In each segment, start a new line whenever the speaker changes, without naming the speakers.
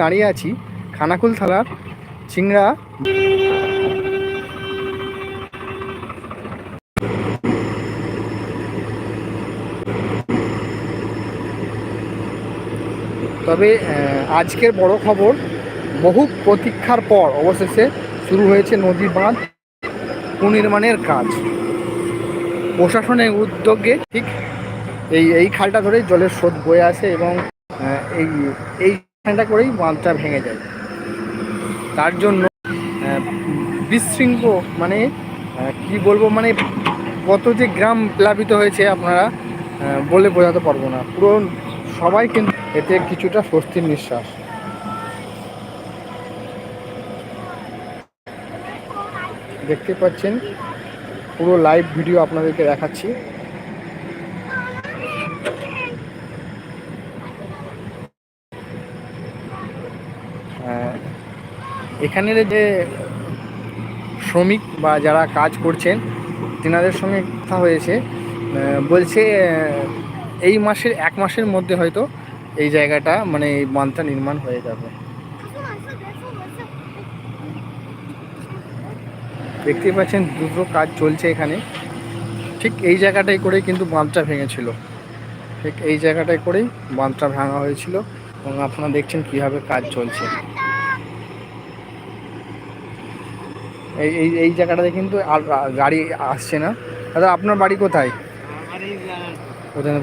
দাঁড়িয়ে আছি খানাকুল থানার চিংড়া। তবে আজকের বড় খবর, বহু প্রতীক্ষার পর অবশেষে শুরু হয়েছে নদী বাঁধ পুনর্নির্মাণের কাজ। প্রশাসনের উদ্যোগে ঠিক এই এই খালটা ধরেই জলের স্রোত বয়ে আসে এবং এই এই খালটা করেই বাঁধটা ভেঙে যায়। তার জন্য আহ, বিশৃঙ্খ মানে কি বলব মানে কত যে গ্রাম প্লাবিত হয়েছে আপনারা বলে বোঝাতে পারব না। পুরো সবাই কিন্তু এতে কিছুটা স্বস্তির নিঃশ্বাস। দেখতে পাচ্ছেন পুরো লাইভ ভিডিও আপনাদেরকে দেখাচ্ছি। এখানের যে শ্রমিক বা যারা কাজ করছেন, তেনাদের সঙ্গে কথা হয়েছে। বলছে এই মাসের এক মাসের মধ্যে হয়তো এই জায়গাটা মানে এই বাঁধটা নির্মাণ হয়ে যাবে। দেখতে পাচ্ছেন, দুটো কাজ চলছে এখানে। ঠিক এই জায়গাটাই করেই কিন্তু বাঁধটা ভেঙেছিল। ঠিক এই জায়গাটায় করেই বাঁধটা ভাঙা হয়েছিল। এবং আপনারা দেখছেন কীভাবে কাজ চলছে। এই এই জায়গাটাতে কিন্তু গাড়ি আসছে না। দাদা, আপনার বাড়ি কোথায়?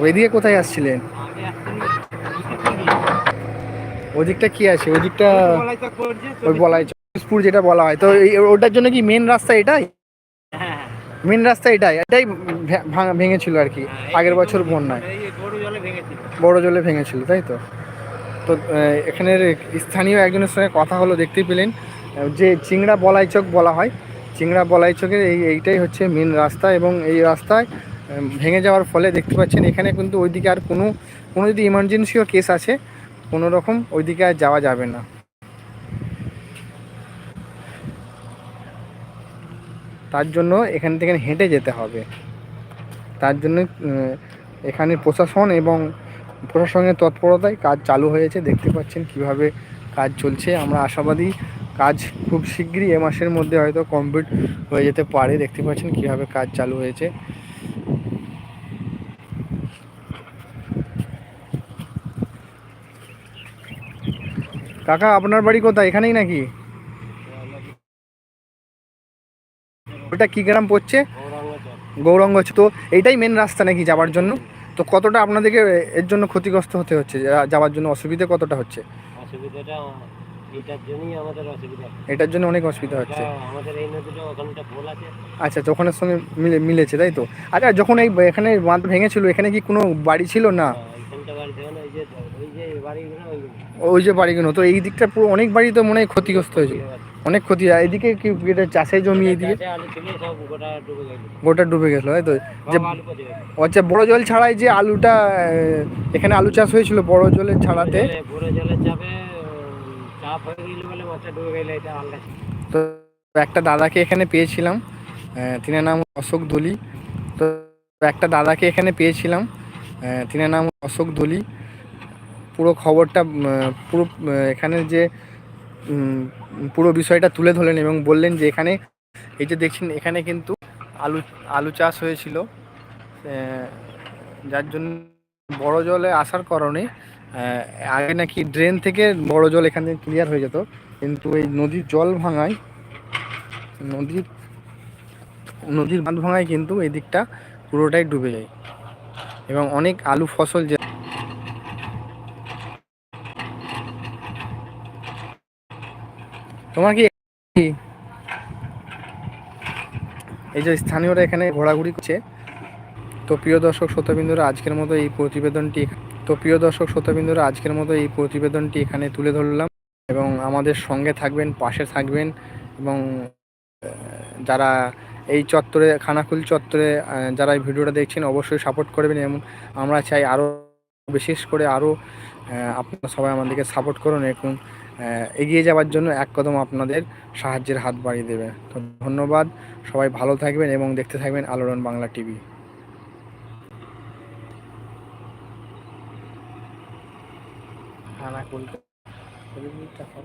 এদিকে কোথায় আসছিলেন? ওদিকটা কি আছে? ওদিকটা ওই বলাই চপুর যেটা বলা হয়। তো ওটার জন্য কি মেন রাস্তা এটাই? মেন রাস্তা এটাই। এটাই ভেঙেছিল আর কি, আগের বছর বন্যায়। বড় জলে ভেঙেছিল, তাই তো? তো এখানের স্থানীয় একজনের সঙ্গে কথা হলো, দেখতেই পেলেন। যে চিংড়া বলাই চক বলা হয়, চিংড়া বলাই চকের এই, এইটাই হচ্ছে মেন রাস্তা এবং এই রাস্তায় ভেঙে যাওয়ার ফলে দেখতে পাচ্ছেন এখানে কিন্তু ওইদিকে আর কোনো কোনো যদি ইমার্জেন্সিও কেস আছে, কোনো রকম ওইদিকে আর যাওয়া যাবে না। তার জন্য এখান থেকে হেঁটে যেতে হবে। তার জন্য এখানে প্রশাসন এবং প্রশাসনের তৎপরতায় কাজ চালু হয়েছে। দেখতে পাচ্ছেন কীভাবে কাজ চলছে। আমরা আশাবাদী কাজ খুব শীঘ্রই এ মাসের মধ্যে হয়তো কমপ্লিট হয়ে যেতে পারে। দেখতে পাচ্ছেন কীভাবে কাজ চালু হয়েছে। কাকা, আপনার বাড়ি কোথায়? এখানেই নাকি? ওটা কি গ্রাম পড়ছে? গৌরঙ্গ তো এইটাই মেন রাস্তা নাকি যাওয়ার জন্য? তো কতটা আপনাদেরকে এর জন্য ক্ষতিগ্রস্ত হতে হচ্ছে? যাওয়ার জন্য অসুবিধা কতটা হচ্ছে?
অসুবিধাটা এটার জন্যই আমাদের অসুবিধা
এটার জন্য অনেক অসুবিধা হচ্ছে।
আমাদের এই নদীটা ওখানটা পোল আছে।
আচ্ছা ওখানের সঙ্গে মিলে মিলেছে তাই তো? আচ্ছা যখন এই এখানে বাঁধ ভেঙেছিল এখানে কি কোনো বাড়ি ছিল না?
বাড়ি ওই যে বাড়িগুলো
তো এই দিকটা পুরো অনেক বাড়ি তো মনে হয় ক্ষতিগ্রস্ত হয়েছিল অনেক ক্ষতি আর এদিকে কি এটা চাষের জমি এদিকে?
গোটা ডুবে গেল
তাই তো? যে আচ্ছা বড় জল ছাড়াই যে আলুটা এখানে আলু চাষ হয়েছিল বড় জলের ছাড়াতে?
পুরো জলের চাপে
তো একটা দাদাকে এখানে পেয়েছিলাম তিনার নাম অশোক দলি। তো একটা দাদাকে এখানে পেয়েছিলাম তিনার নাম অশোক দলি। পুরো খবরটা পুরো এখানে যে পুরো বিষয়টা তুলে ধরলেন এবং বললেন যে এখানে, এই যে দেখছেন, এখানে কিন্তু আলু আলু চাষ হয়েছিল। যার জন্য বড় জলে আসার কারণে আগে নাকি ড্রেন থেকে বড় জল এখান থেকে ক্লিয়ার হয়ে যেত, কিন্তু এই নদীর জল ভাঙায়, নদীর নদীর বাঁধ ভাঙায় কিন্তু এই দিকটা পুরোটাই ডুবে যায়। এবং অনেক আলু ফসল যে তোমার কি এই যে স্থানীয়রা এখানে ঘোরাঘুরি করছে তো প্রিয় দর্শক শ্রোতাবিন্দুরা, আজকের মতো এই প্রতিবেদনটি তো প্রিয় দর্শক শ্রোতাবিন্দুরা, আজকের মতো এই প্রতিবেদনটি এখানে তুলে ধরলাম এবং আমাদের সঙ্গে থাকবেন, পাশে থাকবেন এবং যারা এই চত্বরে, খানাকুল চত্বরে যারা এই ভিডিওটা দেখছেন অবশ্যই সাপোর্ট করবেন এবং আমরা চাই আরও বিশেষ করে আরও আপনারা সবাই আমাদেরকে সাপোর্ট করুন এবং এগিয়ে যাওয়ার জন্য এক কদম আপনাদের সাহায্যের হাত বাড়িয়ে দেবে। তো ধন্যবাদ, সবাই ভালো থাকবেন এবং দেখতে থাকবেন আলোড়ন বাংলা টিভি। খানাকুল ঠিকঠাক হবে